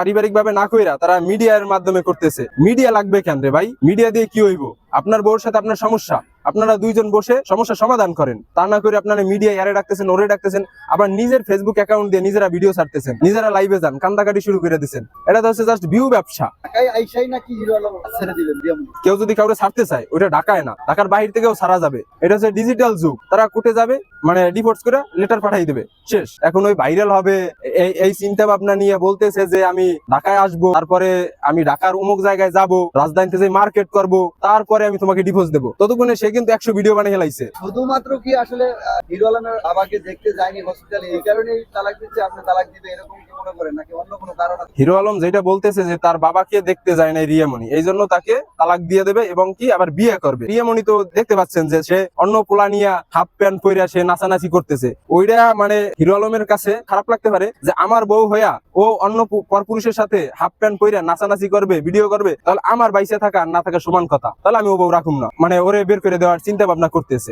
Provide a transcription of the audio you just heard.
পারিবারিক ভাবে না কইরা তারা মিডিয়ার মাধ্যমে করতেছে। মিডিয়া লাগবে কেন রে ভাই? মিডিয়া দিয়ে কি হইব? আপনার বউর সাথে আপনার সমস্যা। আপনারা দুইজন বসে সমস্যা সমাধান করেন। তা না করে আপনারা মিডিয়া ইয়ারে ডাকতেছেন ওরে ডাকতেছেন আবার নিজের ফেসবুক অ্যাকাউন্ট দিয়ে নিজেরা ভিডিও ছাড়তেছেন নিজেরা লাইভে যান কান্দাকাটি শুরু করে দিচ্ছেন এটা তো হচ্ছে জাস্ট ভিউ ব্যবসা। কেউ যদি কাউকে ছাড়তে চায় ওটা ঢাকায় না ঢাকার বাহির থেকেও ছাড়া যাবে। এটা হচ্ছে ডিজিটাল যুগ। তারা কোর্টে যাবে মানে ডিভোর্স করে লেটার পাঠাই দেবে। শেষ। এখন ওই ভাইরাল হবে এই এই চিন্তা ভাবনা নিয়ে বলতেছে যে আমি ঢাকায় আসব তারপরে আমি ঢাকার অমুক জায়গায় যাব রাজধানীতে যে মার্কেট করব তারপরে আমি তোমাকে ডিভোর্স দেবো। ততক্ষণে সে কিন্তু একশো ভিডিও বানিয়ে ফেলাইছে শুধুমাত্র কি আসলে হিরো আলমের দেখতে যায়নি হসপিটালে এই কারণেই তালাক দিচ্ছে, আপনি তালাক দিবে এরকম কি মনে করেন? নাকি অন্য কোনো কারণ আছে? হিরো আলম যেটা বলতেছে যে তার বাবাকে দেখতে যায় না রিয়ামণি, এই জন্য তাকে তালাক দিয়ে দেবে এবং কি আবার বিয়ে করবে। রিয়ামণি তো দেখতে পাচ্ছেন যে সে অন্য পোলা নিয়ে হাফ প্যান্ট পইরা সে নাচানাচি করতেছে। ওইটা মানে হিরো আলমের কাছে খারাপ লাগতে পারে যে আমার বউ হইয়া ও অন্য পরপুরুষের সাথে হাফ প্যান্ট পইরা নাচানাচি করবে, ভিডিও করবে, তাহলে আমার বাইসে থাকা না থাকা সমান কথা। তাহলে আমি ও বউ রাখুম না। মানে ওরে বের করে দেওয়ার চিন্তা ভাবনা করতেছে।